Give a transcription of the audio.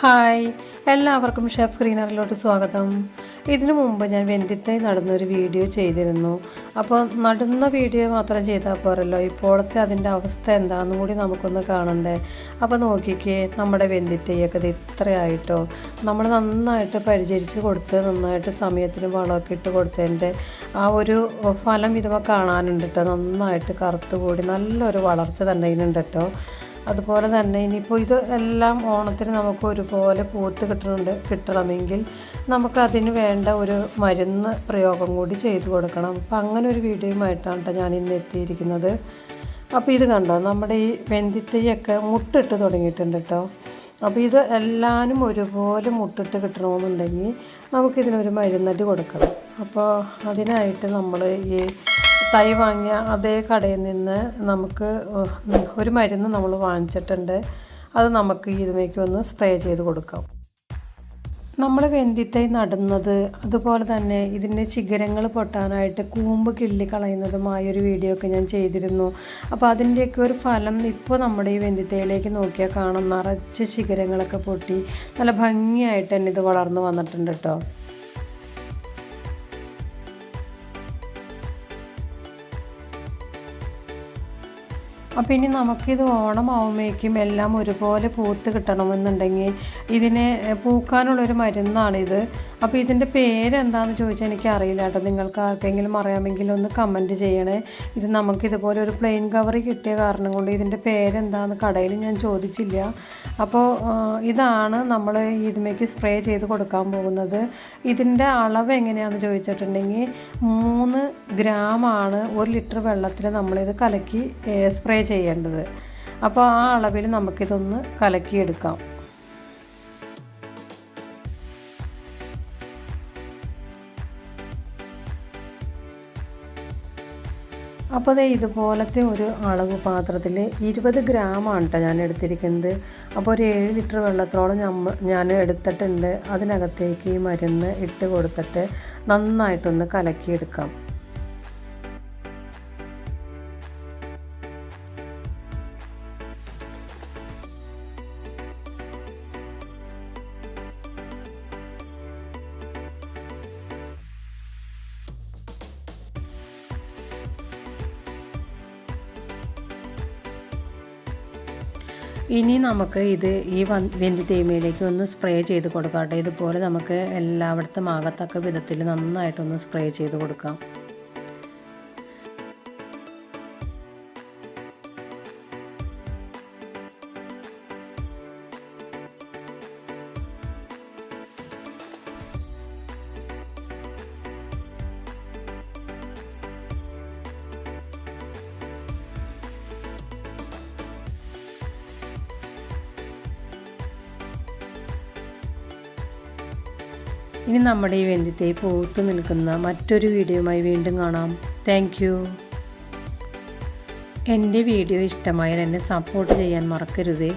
Hi. എല്ലാവർക്കും chef ഗ്രീനറിലോട്ട് സ്വാഗതം. ഇതിനു മുമ്പ് ഞാൻ വെന്തിത്തായി നടന്നൊരു വീഡിയോ ചെയ്തിരുന്നു. അപ്പോൾ നടുന്ന വീഡിയോ മാത്രം ചെയ്താൽ പോരല്ലോ. ഇപ്പോഴത്തെ അതിന്റെ അവസ്ഥ എന്താണെന്നും കൂടി നമുക്കൊന്ന് കാണണ്ടേ? അപ്പോൾ നോക്കിക്കേ നമ്മുടെ വെന്തിത്തൈയൊക്കെ ഇത് ഇത്രയായിട്ടോ? നമ്മൾ നന്നായിട്ട് പരിചരിച്ച് കൊടുത്ത് നന്നായിട്ട് സമയത്തിന് വളമൊക്കെ ഇട്ട് കൊടുത്തതിന്റെ ആ ഒരു ഫലം ഇതുമ്പോൾ കാണാനുണ്ട് കേട്ടോ. നന്നായിട്ട് കറുത്തുകൂടി നല്ലൊരു വളർച്ച തന്നെ ഇതിനുണ്ട് കേട്ടോ. അതുപോലെ തന്നെ ഇനിയിപ്പോൾ ഇത് എല്ലാം ഓണത്തിന് നമുക്ക് ഒരുപോലെ പൂത്ത് കിട്ടുന്നുണ്ട് കിട്ടണമെങ്കിൽ നമുക്കതിന് വേണ്ട ഒരു മരുന്ന് പ്രയോഗം കൂടി ചെയ്തു കൊടുക്കണം. അപ്പം അങ്ങനെ ഒരു വീഡിയോയുമായിട്ടാണ് കേട്ടോ ഞാൻ ഇന്ന് എത്തിയിരിക്കുന്നത്. അപ്പോൾ ഇത് കണ്ടോ? നമ്മുടെ ഈ വെന്തിത്തൈയൊക്കെ മുട്ടിട്ട് തുടങ്ങിയിട്ടുണ്ട് കേട്ടോ അപ്പോൾ ഇത് എല്ലാവരും ഒരുപോലെ മുട്ടിട്ട് കിട്ടണമെന്നുണ്ടെങ്കിൽ നമുക്കിതിനൊരു മരുന്നടി കൊടുക്കണം. അപ്പോൾ അതിനായിട്ട് നമ്മൾ ഈ തൈ വാങ്ങിയ അതേ കടയിൽ നിന്ന് നമുക്ക് ഒരു മരുന്ന് നമ്മൾ വാങ്ങിച്ചിട്ടുണ്ട്. അത് നമുക്ക് ഇതിലേക്ക് ഒന്ന് സ്പ്രേ ചെയ്ത് കൊടുക്കാം. നമ്മൾ വെന്തിത്തൈ നടുന്നത് അതുപോലെ തന്നെ ഇതിന്റെ ശിഖരങ്ങൾ പൊട്ടാനായിട്ട് കൂമ്പ് കിള്ളി കളയുന്നതുമായ ഒരു വീഡിയോ ഒക്കെ ഞാൻ ചെയ്തിരുന്നു. അപ്പോൾ അതിന്റെയൊക്കെ ഒരു ഫലം ഇപ്പോൾ നമ്മുടെ ഈ വെന്തിത്തൈയിലേക്ക് നോക്കിയാൽ കാണാം. നിറച്ച് ശിഖരങ്ങളൊക്കെ പൊട്ടി നല്ല ഭംഗിയായിട്ട് തന്നെ ഇത് വളർന്നു വന്നിട്ടുണ്ട് കേട്ടോ. അപ്പോൾ ഇനി നമുക്കിത് ഓണമാവുമ്പോഴേക്കും എല്ലാം ഒരുപോലെ പൂത്ത് കിട്ടണമെന്നുണ്ടെങ്കിൽ ഇതിനെ പൂക്കാനുള്ളൊരു മരുന്നാണിത്. അപ്പോൾ ഇതിന്റെ പേരെന്താണെന്ന് ചോദിച്ചാൽ എനിക്ക് അറിയില്ല കേട്ടോ. നിങ്ങൾക്ക് ആർക്കെങ്കിലും അറിയാമെങ്കിൽ ഒന്ന് കമന്റ് ചെയ്യണേ. ഇത് നമുക്കിതുപോലെ ഒരു പ്ലെയിൻ കവർ കിട്ടിയ കാരണം കൊണ്ട് ഇതിന്റെ പേരെന്താണെന്ന് കടയിൽ ഞാൻ ചോദിച്ചില്ല. അപ്പോൾ ഇതാണ് നമ്മൾ ഇതിമേക്ക് സ്പ്രേ ചെയ്ത് കൊടുക്കാൻ പോകുന്നത്. ഇതിന്റെ അളവ് എങ്ങനെയാണെന്ന് ചോദിച്ചിട്ടുണ്ടെങ്കിൽ മൂന്ന് ഗ്രാമാണ് ഒരു ലിറ്റർ വെള്ളത്തിൽ നമ്മളിത് കലക്കി സ്പ്രേ ചെയ്യേണ്ടത്. അപ്പോൾ ആ അളവിൽ നമുക്കിതൊന്ന് കലക്കിയെടുക്കാം. അപ്പോൾ അതേ ഇതുപോലത്തെ ഒരു അളവ് പാത്രത്തിൽ ഇരുപത് ഗ്രാമാണ് കേട്ടോ ഞാൻ എടുത്തിരിക്കുന്നത്. അപ്പോൾ ഒരു ഏഴ് ലിറ്റർ വെള്ളത്തോളം ഞമ്മ ഞാൻ എടുത്തിട്ടുണ്ട്. അതിനകത്തേക്ക് ഈ മരുന്ന് ഇട്ട് കൊടുത്തിട്ട് നന്നായിട്ടൊന്ന് കലക്കിയെടുക്കാം. ഇനി നമുക്ക് ഇത് ഈ വെന്തി തേമയിലേക്ക് ഒന്ന് സ്പ്രേ ചെയ്ത് കൊടുക്കാം ഇതുപോലെ നമുക്ക് എല്ലായിടത്തും ആകത്തക്ക വിധത്തിൽ നന്നായിട്ടൊന്ന് സ്പ്രേ ചെയ്ത് കൊടുക്കാം. ഇനി നമ്മുടെ ഈ വെന്തിത്തെ പൂത്തു നിൽക്കുന്ന മറ്റൊരു വീഡിയോയുമായി വീണ്ടും കാണാം. താങ്ക് എന്റെ വീഡിയോ ഇഷ്ടമായാൽ എന്നെ സപ്പോർട്ട് ചെയ്യാൻ മറക്കരുതേ.